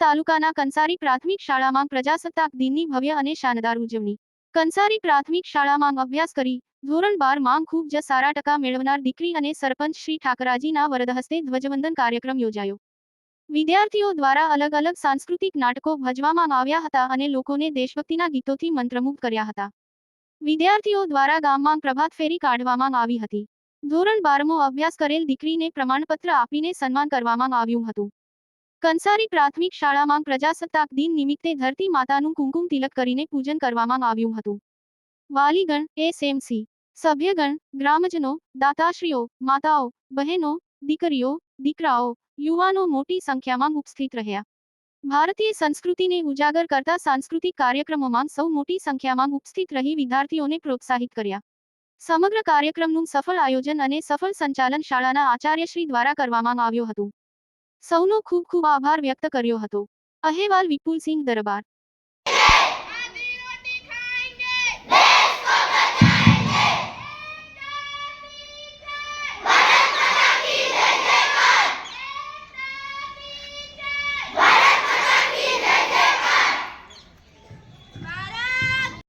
તાલુકાના કંસારી પ્રાથમિક શાળામાં પ્રજાસત્તાક દિનની ભવ્ય અને શાનદાર ઉજવણી. કંસારી પ્રાથમિક શાળામાં અભ્યાસ કરી, ધોરણ બારમાં ખૂબ જ સારા ટકા મેળવનાર દીકરી અને સરપંચ શ્રી ઠાકરાજીના વરદ હસ્તે ધ્વજવંદન કાર્યક્રમ યોજાયો. વિદ્યાર્થીઓ દ્વારા અલગ અલગ સાંસ્કૃતિક નાટકો ભજવામાં આવ્યા હતા અને લોકોને દેશભક્તિના ગીતોથી મંત્રમુગ્ધ કર્યા હતા. વિદ્યાર્થીઓ દ્વારા ગામમાં પ્રભાત ફેરી કાઢવામાં આવી હતી. ધોરણ બારમો અભ્યાસ કરેલ દીકરીને પ્રમાણપત્ર આપીને સન્માન કરવામાં આવ્યું હતું. કંસારી પ્રાથમિક શાળામાં પ્રજાસત્તાક દિન નિમિત્તે ધરતી માતાનું કુમકુમ તિલક કરીને પૂજન કરવામાં આવ્યું હતું. વાલીગણ, એસએમસી, સભ્યગણ, ગ્રામજનો, દાતાશ્રીઓ, માતાઓ, બહેનો, દીકરીઓ, દીકરાઓ, યુવાનો મોટી સંખ્યામાં ઉપસ્થિત રહ્યા. ભારતીય સંસ્કૃતિને ઉજાગર કરતા સાંસ્કૃતિક કાર્યક્રમોમાં સૌ મોટી સંખ્યામાં ઉપસ્થિત રહી વિદ્યાર્થીઓને પ્રોત્સાહિત કર્યા. સમગ્ર કાર્યક્રમનું સફળ આયોજન અને સફળ સંચાલન શાળાના આચાર્યશ્રી દ્વારા કરવામાં આવ્યું હતું. સૌનો ખૂબ ખૂબ આભાર વ્યક્ત કર્યો હતો. અહેવાલ વિપુલસિંહ દરબાર